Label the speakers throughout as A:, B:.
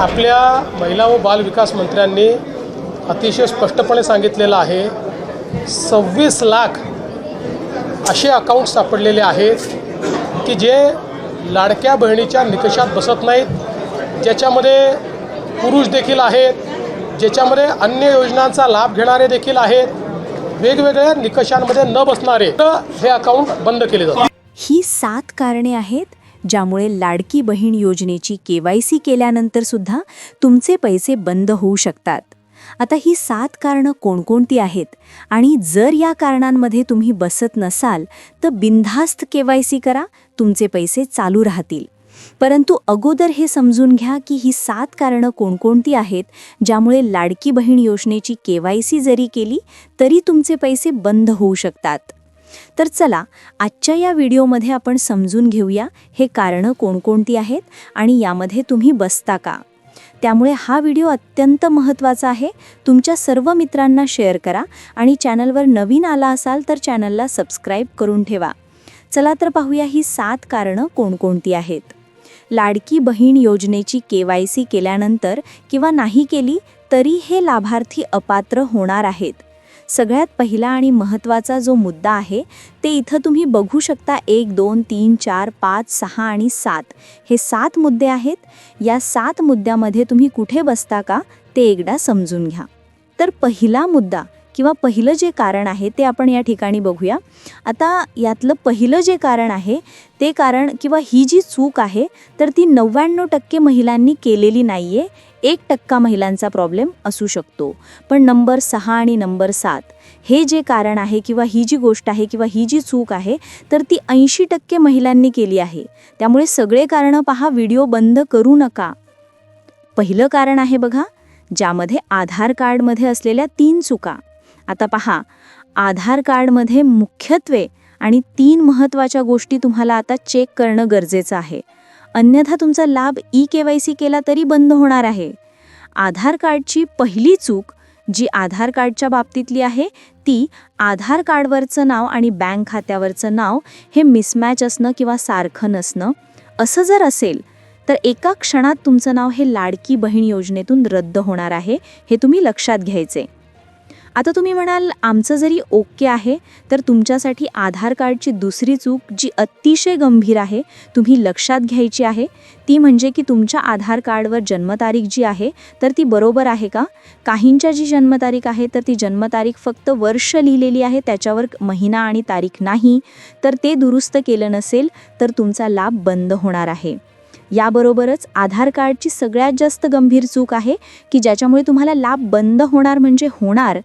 A: आपल्या महिला व बाल विकास मंत्र्यांनी अतिशय स्पष्टपणे सांगितलेलं आहे सव्वीस लाख असे अकाउंट सापडलेले आहेत की जे लाडक्या बहिणीच्या निकषात बसत नाहीत ज्याच्यामध्ये पुरुष देखील आहेत ज्याच्यामध्ये अन्य योजनांचा लाभ घेणारे देखील आहेत वेगवेगळ्या निकषांमध्ये न बसणारे. तर हे अकाउंट बंद केले जातात.
B: ही सात कारणे आहेत ज्यामुळे लाडकी बहीण योजनेची के वाय सी केल्यानंतर सुद्धा तुमचे पैसे बंद होऊ शकतात. आता ही सात कारणं कोणकोणती आहेत? आणि जर या कारणांमध्ये तुम्ही बसत नसाल तर बिनधास्त के वाय सी करा तुमचे पैसे चालू राहतील. परंतु अगोदर हे समजून घ्या की ही सात कारणं कोणकोणती आहेत ज्यामुळे लाडकी बहीण योजनेची के वाय सी जरी केली तरी तुमचे पैसे बंद होऊ शकतात. तर चला आजच्या या व्हिडिओमध्ये आपण समजून घेऊया हे कारणं कोणकोणती आहेत आणि यामध्ये तुम्ही बसता का. त्यामुळे हा व्हिडिओ अत्यंत महत्त्वाचा आहे. तुमच्या सर्व मित्रांना शेअर करा आणि चॅनलवर नवीन आला असाल तर चॅनलला सबस्क्राईब करून ठेवा. चला तर पाहूया ही सात कारणं कोणकोणती आहेत. लाडकी बहीण योजनेची के वाय सी केल्यानंतर किंवा नाही केली तरी हे लाभार्थी अपात्र होणार आहेत. सगळ्यात पहिला आणि महत्त्वाचा जो मुद्दा आहे ते इथं तुम्ही बघू शकता एक दोन तीन चार पाच सहा आणि सात. हे सात मुद्दे आहेत. या सात मुद्द्यामध्ये तुम्ही कुठे बसता का ते एकदा समजून घ्या. तर पहिला मुद्दा किंवा पहिलं जे कारण आहे ते आपण या ठिकाणी बघूया. आता यातलं पहिलं जे कारण आहे ते कारण किंवा ही जी चूक आहे तर ती नव्याण्णव टक्के महिलांनी केलेली नाही आहे एक टक्का महिलांचा प्रॉब्लेम असू शकतो. पण नंबर सहा आणि नंबर सात हे जे कारण आहे किंवा ही जी गोष्ट आहे किंवा ही जी चूक आहे तर ती ऐंशी टक्के महिलांनी केली आहे. त्यामुळे सगळे कारणं पहा व्हिडिओ बंद करू नका. पहिलं कारण आहे बघा ज्यामध्ये आधार कार्डमध्ये असलेल्या तीन चुका. आता पहा आधार कार्डमध्ये मुख्यत्वे आणि तीन महत्त्वाच्या गोष्टी तुम्हाला आता चेक करणं गरजेचं आहे. अन्यथा तुमचा लाभ ई के वाय सी केला तरी बंद होणार आहे. आधार कार्डची पहिली चूक जी आधार कार्डच्या बाबतीतली आहे ती आधार कार्डवरचं नाव आणि बँक खात्यावरचं नाव हे मिसमॅच असणं किंवा सारखं नसणं. असं जर असेल तर एका क्षणात तुमचं नाव हे लाडकी बहीण योजनेतून रद्द होणार आहे हे तुम्ही लक्षात घ्यायचे. आता तुम्ही म्हणाल आमचं जरी ओके आहे तर तुमच्यासाठी आधार कार्डची दुसरी चूक जी अतिशय गंभीर आहे तुम्ही लक्षात घ्यायची आहे. ती म्हणजे की तुमच्या आधार कार्डवर जन्मतारीख जी आहे तर ती बरोबर आहे का? काहींच्या जी जन्मतारीख आहे तर ती जन्मतारीख फक्त वर्ष लिहिलेली आहे त्याच्यावर महिना आणि तारीख नाही. तर ते दुरुस्त केलं नसेल तर तुमचा लाभ बंद होणार आहे. याबरोबरच आधार कार्डची सगळ्यात जास्त गंभीर चूक आहे की ज्याच्यामुळे तुम्हाला लाभ बंद होणार म्हणजे होणार.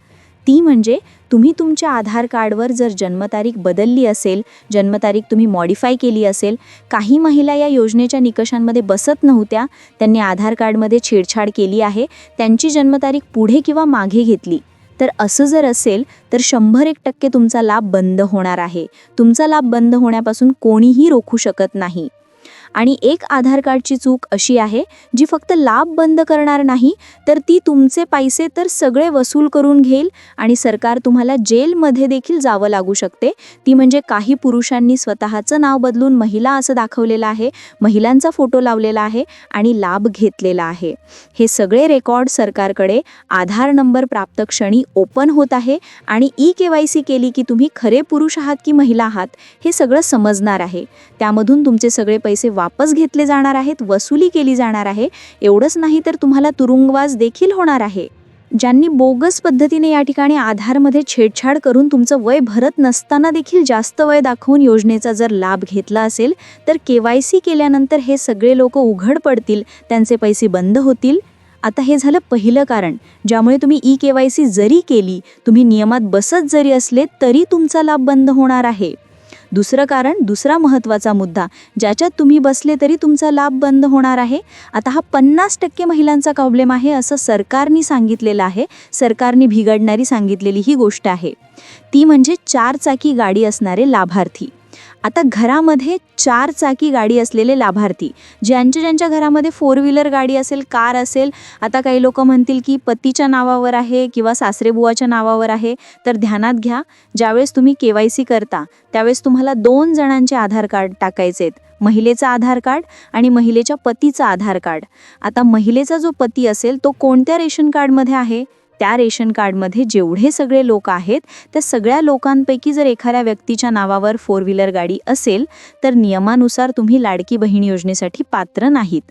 B: ती म्हणजे तुम्ही तुमच्या आधार कार्डवर जर जन्मतारीख बदलली असेल जन्मतारीख तुम्ही मॉडिफाय केली असेल काही महिला या योजनेच्या निकषांमध्ये बसत नव्हत्या त्यांनी आधार कार्डमध्ये छेडछाड केली आहे त्यांची जन्मतारीख पुढे किंवा मागे घेतली तर असं जर असेल तर शंभर एक टक्के तुमचा लाभ बंद होणार आहे. तुमचा लाभ बंद होण्यापासून कोणीही रोखू शकत नाही. आणि एक आधार कार्डची चूक अशी आहे जी फक्त लाभ बंद करणार नाही तर ती तुमचे पैसे तर सगळे वसूल करून घेईल आणि सरकार तुम्हाला जेलमध्ये देखील जावं लागू शकते. ती म्हणजे काही पुरुषांनी स्वतःचं नाव बदलून महिला असं दाखवलेलं आहे महिलांचा फोटो लावलेला आहे आणि लाभ घेतलेला आहे. हे सगळे रेकॉर्ड सरकारकडे आधार नंबर प्राप्त क्षणी ओपन होत आहे आणि ई के वाय सी केली की तुम्ही खरे पुरुष आहात की महिला आहात हे सगळं समजणार आहे. त्यामधून तुमचे सगळे पैसे वापस घेतले जाणार आहेत वसुली केली जाणार आहे एवढंच नाही तर तुम्हाला तुरुंगवास देखील होणार आहे. ज्यांनी बोगस पद्धतीने या ठिकाणी आधारमध्ये छेडछाड करून तुमचं वय भरत नसताना देखील जास्त वय दाखवून योजनेचा जर लाभ घेतला असेल तर के वाय सी केल्यानंतर हे सगळे लोक उघड पडतील त्यांचे पैसे बंद होतील. आता हे झालं पहिलं कारण. ज्यामुळे तुम्ही ई के वाय सी जरी केली तुम्ही नियमात बसत जरी असले तरी तुमचा लाभ बंद होणार आहे. दुसरं कारण दुसरा महत्त्वाचा मुद्दा ज्याच्यात तुम्ही बसले तरी तुमचा लाभ बंद होणार आहे. आता हा पन्नास टक्के महिलांचा प्रॉब्लेम आहे असं सरकारने सांगितलेलं आहे सरकारने बिघडणारी सांगितलेली ही गोष्ट आहे. ती म्हणजे चार चाकी गाडी असणारे लाभार्थी.
C: आता घरामध्ये चार चाकी गाडी असलेले लाभार्थी ज्यांच्या ज्यांच्या घरामध्ये फोर व्हीलर गाडी असेल कार असेल आता काही लोक म्हणतील की पतीच्या नावावर आहे किंवा सासरेबुवाच्या नावावर आहे तर ध्यानात घ्या. ज्यावेळेस तुम्ही के वाय सी करता त्यावेळेस तुम्हाला दोन जणांचे आधार कार्ड टाकायचे आहेत महिलेचं आधार कार्ड आणि महिलेच्या पतीचा आधार कार्ड. आता महिलेचा जो पती असेल तो कोणत्या रेशन कार्डमध्ये आहे? त्या रेशन कार्डमध्ये जेवढे सगळे लोक आहेत त्या सगळ्या लोकांपैकी जर एखाद्या व्यक्तीच्या नावावर फोर व्हीलर गाडी असेल तर नियमानुसार तुम्ही लाडकी बहीण योजनेसाठी पात्र नाहीत.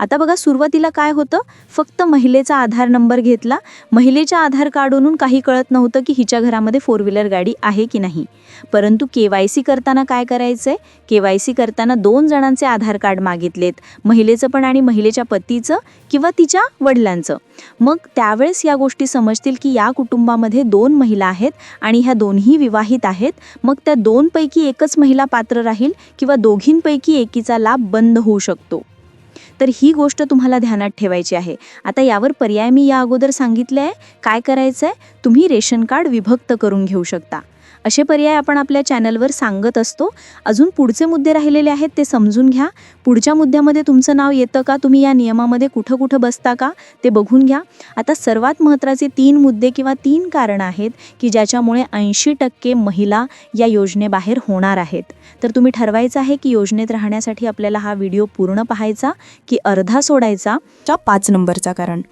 C: आता बघा सुरुवातीला काय होतं? फक्त महिलेचा आधार नंबर घेतला. महिलेच्या आधार कार्डवरून काही कळत नव्हतं की हिच्या घरामध्ये फोर व्हीलर गाडी आहे की नाही. परंतु के वाय सी करताना काय करायचं आहे के वाय सी करताना दोन जणांचे आधार कार्ड मागितलेत. महिलेचं पण आणि महिलेच्या पतीचं किंवा तिच्या वडिलांचं. मग त्यावेळेस या गोष्टी समजतील की या कुटुंबामध्ये दोन महिला आहेत आणि ह्या दोन्ही विवाहित आहेत. मग त्या दोनपैकी एकच महिला पात्र राहील किंवा दोघींपैकी एकीचा लाभ बंद होऊ शकतो. तर ही गोष्ट तुम्हाला ध्यानात ठेवायची आहे. आता यावर पर्याय मी या अगोदर सांगितले आहे. काय करायचं आहे तुम्ही रेशन कार्ड विभक्त करून घेऊ शकता. असे पर्याय आपण आपल्या चॅनलवर सांगत असतो. अजून पुढचे मुद्दे राहिलेले आहेत ते समजून घ्या. पुढच्या मुद्द्यामध्ये तुमचं नाव येतं का? तुम्ही या नियमामध्ये कुठं कुठं बसता का? ते बघून घ्या. आता सर्वात महत्त्वाचे तीन मुद्दे किंवा तीन कारणं आहेत की ज्याच्यामुळे ऐंशी टक्के महिला या योजनेबाहेर होणार आहेत. तर तुम्ही ठरवायचं आहे की योजनेत राहण्यासाठी आपल्याला हा व्हिडिओ पूर्ण पाहायचा की अर्धा सोडायचा?
B: च्या पाच नंबरचा कारण.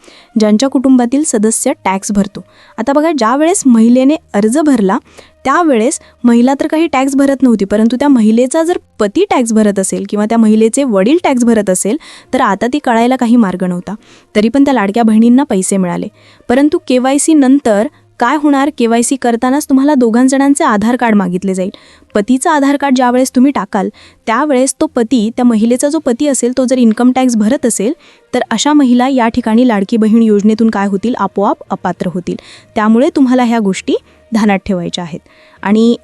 B: ज्यांच्या कुटुंबातील सदस्य टॅक्स भरतो. आता बघा ज्या वेळेस महिलेने अर्ज भरला त्यावेळेस महिला तर काही टॅक्स भरत नव्हती परंतु त्या महिलेचा जर पती टॅक्स भरत असेल किंवा त्या महिलेचे वडील टॅक्स भरत असेल तर आता ती कळायला काही मार्ग नव्हता. तरी पण त्या लाडक्या बहिणींना पैसे मिळाले. परंतु के वाय सी नंतर काय होणार? के वाय सी करतानाच तुम्हाला दोघां जणांचे आधार कार्ड मागितले जाईल. पतीचं आधार कार्ड ज्यावेळेस तुम्ही टाकाल त्यावेळेस तो पती त्या महिलेचा जो पती असेल तो जर इन्कम टॅक्स भरत असेल तर अशा महिला या ठिकाणी लाडकी बहीण योजनेतून काय होतील? आपोआप अपात्र होतील. त्यामुळे तुम्हाला ह्या गोष्टी ध्यानात ठेवायच्या आहेत. आणि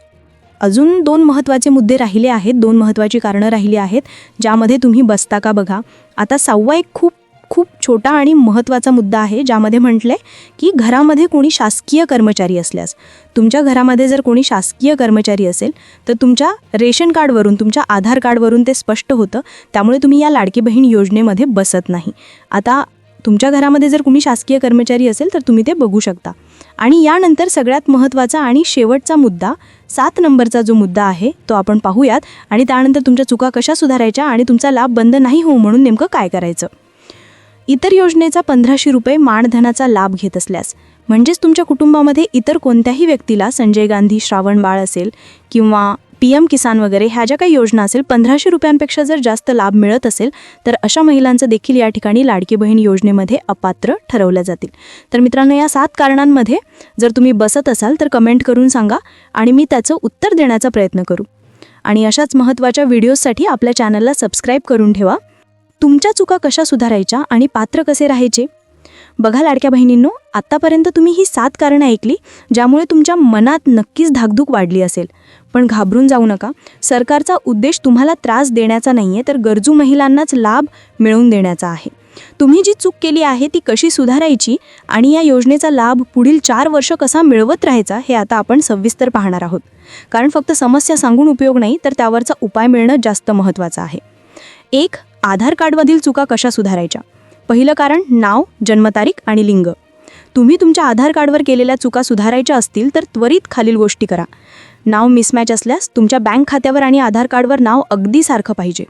B: अजून दोन महत्त्वाचे मुद्दे राहिले आहेत दोन महत्त्वाची कारणं राहिली आहेत ज्यामध्ये तुम्ही बसता का बघा. आता सहावा एक खूप खूप छोटा आणि महत्त्वाचा मुद्दा आहे ज्यामध्ये म्हटलं आहे की घरामध्ये कोणी शासकीय कर्मचारी असल्यास. तुमच्या घरामध्ये जर कोणी शासकीय कर्मचारी असेल तर तुमच्या रेशन कार्डवरून तुमच्या आधार कार्डवरून ते स्पष्ट होतं. त्यामुळे तुम्ही या लाडकी बहीण योजनेमध्ये बसत नाही. आता तुमच्या घरामध्ये जर तुम्ही शासकीय कर्मचारी असेल तर तुम्ही ते बघू शकता. आणि यानंतर सगळ्यात महत्त्वाचा आणि शेवटचा मुद्दा सात नंबरचा जो मुद्दा आहे तो आपण पाहूयात. आणि त्यानंतर तुमच्या चुका कशा सुधारायच्या आणि तुमचा लाभ बंद नाही होऊ म्हणून नेमकं काय करायचं? इतर योजनेचा पंधराशे रुपये मानधनाचा लाभ घेत असल्यास म्हणजेच तुमच्या कुटुंबामध्ये इतर कोणत्याही व्यक्तीला संजय गांधी श्रावण बाळ असेल किंवा पी एम किसान वगैरे ह्या ज्या काही योजना असेल पंधराशे रुपयांपेक्षा जर जास्त लाभ मिळत असेल तर अशा महिलांचं देखील या ठिकाणी लाडकी बहीण योजनेमध्ये अपात्र ठरवल्या जातील. तर मित्रांनो या सात कारणांमध्ये जर तुम्ही बसत असाल तर कमेंट करून सांगा आणि मी त्याचं उत्तर देण्याचा प्रयत्न करू. आणि अशाच महत्त्वाच्या व्हिडिओजसाठी आपल्या चॅनलला सबस्क्राईब करून ठेवा. तुमच्या चुका कशा सुधारायच्या आणि पात्र कसे राहायचे? बघा लाडक्या बहिणींनो आत्तापर्यंत तुम्ही ही सात कारणं ऐकली ज्यामुळे तुमच्या मनात नक्कीच धाकधूक वाढली असेल. पण घाबरून जाऊ नका. सरकारचा उद्देश तुम्हाला त्रास देण्याचा नाही आहे तर गरजू महिलांनाच लाभ मिळवून देण्याचा आहे. तुम्ही जी चूक केली आहे ती कशी सुधारायची आणि या योजनेचा लाभ पुढील चार वर्ष कसा मिळवत राहायचा हे आता आपण सविस्तर पाहणार आहोत. कारण फक्त समस्या सांगून उपयोग नाही तर त्यावरचा उपाय मिळणं जास्त महत्त्वाचं आहे. एक आधार कार्डमधील चुका कशा सुधारायच्या? पहिलं कारण नाव जन्मतारीख आणि लिंग. तुम्ही तुमच्या आधार कार्डवर केलेल्या चुका सुधारायच्या असतील तर त्वरित खालील गोष्टी करा. नाव मिसमॅच असल्यास तुमच्या बँक खात्यावर आणि आधार कार्डवर नाव अगदी सारखं पाहिजे.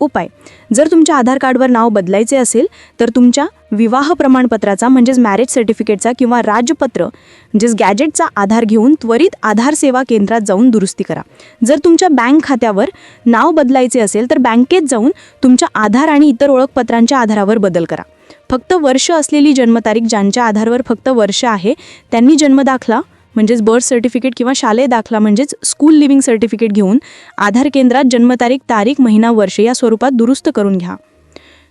B: उपाय. जर तुमच्या आधार कार्डवर नाव बदलायचे असेल तर तुमच्या विवाह प्रमाणपत्राचा म्हणजेच मॅरेज सर्टिफिकेटचा किंवा राजपत्र म्हणजेच गॅजेटचा आधार घेऊन त्वरित आधार सेवा केंद्रात जाऊन दुरुस्ती करा. जर तुमच्या बँक खात्यावर नाव बदलायचे असेल तर बँकेत जाऊन तुमच्या आधार आणि इतर ओळखपत्रांच्या आधारावर बदल करा. फक्त वर्ष असलेली जन्मतारीख ज्यांच्या आधारवर फक्त वर्ष आहे त्यांनी जन्मदाखला म्हणजेच बर्थ सर्टिफिकेट किंवा शालेय दाखला म्हणजेच स्कूल लिव्हिंग सर्टिफिकेट घेऊन आधार केंद्रात जन्मतारीख तारीख महिना वर्ष या स्वरूपात दुरुस्त करून घ्या.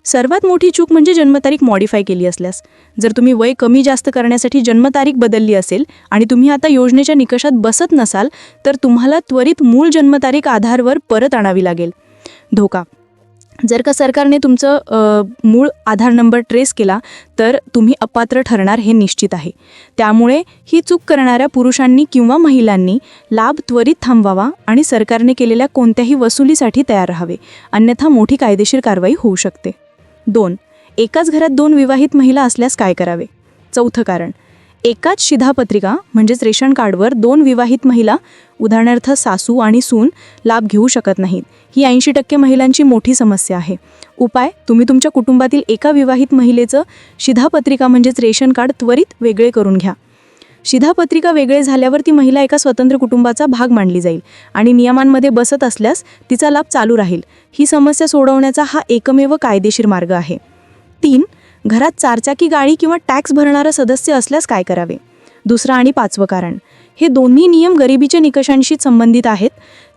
B: सर्वात मोठी चूक म्हणजे जन्मतारीख मॉडिफाय केली असल्यास. जर तुम्ही वय कमी जास्त करण्यासाठी जन्मतारीख बदलली असेल आणि तुम्ही आता योजनेच्या निकषात बसत नसाल तर तुम्हाला त्वरित मूळ जन्मतारीख आधारवर परत आणावी लागेल. धोका जर का सरकारने तुमचं मूळ आधार नंबर ट्रेस केला तर तुम्ही अपात्र ठरणार हे निश्चित आहे. त्यामुळे ही चूक करणाऱ्या पुरुषांनी किंवा महिलांनी लाभ त्वरित थांबवावा आणि सरकारने केलेल्या कोणत्याही वसुलीसाठी तयार राहावे. अन्यथा मोठी कायदेशीर कारवाई होऊ शकते. दोन एकाच घरात दोन विवाहित महिला असल्यास काय करावे? चौथं कारण एकाच शिधापत्रिका म्हणजेच रेशन कार्डवर दोन विवाहित महिला उदाहरणार्थ सासू आणि सून लाभ घेऊ शकत नाहीत. ही ऐंशी टक्के महिलांची मोठी समस्या आहे. उपाय तुम्ही तुमच्या कुटुंबातील एका विवाहित महिलेचं शिधापत्रिका म्हणजेच रेशन कार्ड त्वरित वेगळे करून घ्या. शिधापत्रिका वेगळे झाल्यावर ती महिला एका स्वतंत्र कुटुंबाचा भाग मानली जाईल आणि नियमांमध्ये बसत असल्यास तिचा लाभ चालू राहील. ही समस्या सोडवण्याचा हा एकमेव कायदेशीर मार्ग आहे. तीन घरात चारचाकी गाडी किंवा टॅक्स भरणारा सदस्य असल्यास काय करावे? दुसरं आणि पाचवं कारण. हे दोन्ही नियम गरिबीच्या निकषांशी संबंधित आहेत.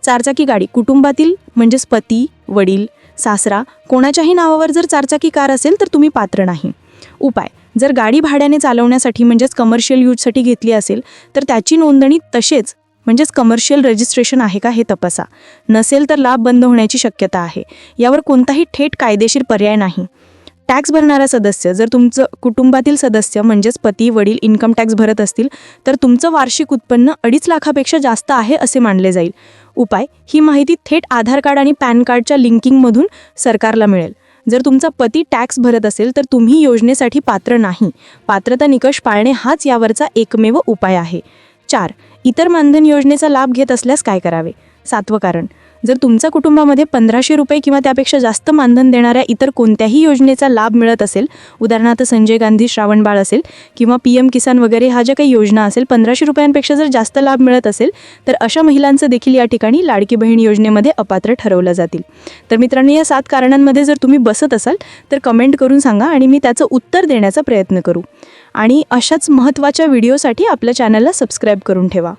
B: चारचाकी गाडी कुटुंबातील म्हणजेच पती वडील सासरा कोणाच्याही नावावर जर चारचाकी कार असेल तर तुम्ही पात्र नाही. उपाय. जर गाडी भाड्याने चालवण्यासाठी म्हणजेच कमर्शियल यूजसाठी घेतली असेल तर त्याची नोंदणी तसेच म्हणजेच कमर्शियल रजिस्ट्रेशन आहे का हे तपासा. नसेल तर लाभ बंद होण्याची शक्यता आहे. यावर कोणताही थेट कायदेशीर पर्याय नाही. टॅक्स भरणारा सदस्य जर तुमचं कुटुंबातील सदस्य म्हणजेच पती वडील इन्कम टॅक्स भरत असतील तर तुमचं वार्षिक उत्पन्न अडीच लाखापेक्षा जास्त आहे असे मानले जाईल. उपाय ही माहिती थेट आधार कार्ड आणि पॅन कार्डच्या लिंकिंगमधून सरकारला मिळेल. जर तुमचा पती टॅक्स भरत असेल तर तुम्ही योजनेसाठी पात्र नाही. पात्रता निकष पाळणे हाच यावरचा एकमेव उपाय आहे. चार इतर मानधन योजनेचा लाभ घेत असल्यास काय करावे? सातवं कारण. जर तुमच्या कुटुंबामध्ये पंधराशे रुपये किंवा त्यापेक्षा जास्त मानधन देणाऱ्या इतर कोणत्याही योजनेचा लाभ मिळत असेल उदाहरणार्थ संजय गांधी श्रावणबाळ असेल किंवा पी एम किसान वगैरे ह्या ज्या काही योजना असेल पंधराशे रुपयांपेक्षा जर जास्त लाभ मिळत असेल तर अशा महिलांचं देखील या ठिकाणी लाडकी बहीण योजनेमध्ये अपात्र ठरवलं जातील. तर मित्रांनो या सात कारणांमध्ये जर तुम्ही बसत असाल तर कमेंट करून सांगा आणि मी त्याचं उत्तर देण्याचा प्रयत्न करू. आणि अशाच महत्त्वाच्या व्हिडिओसाठी आपल्या चॅनलला सबस्क्राईब करून ठेवा.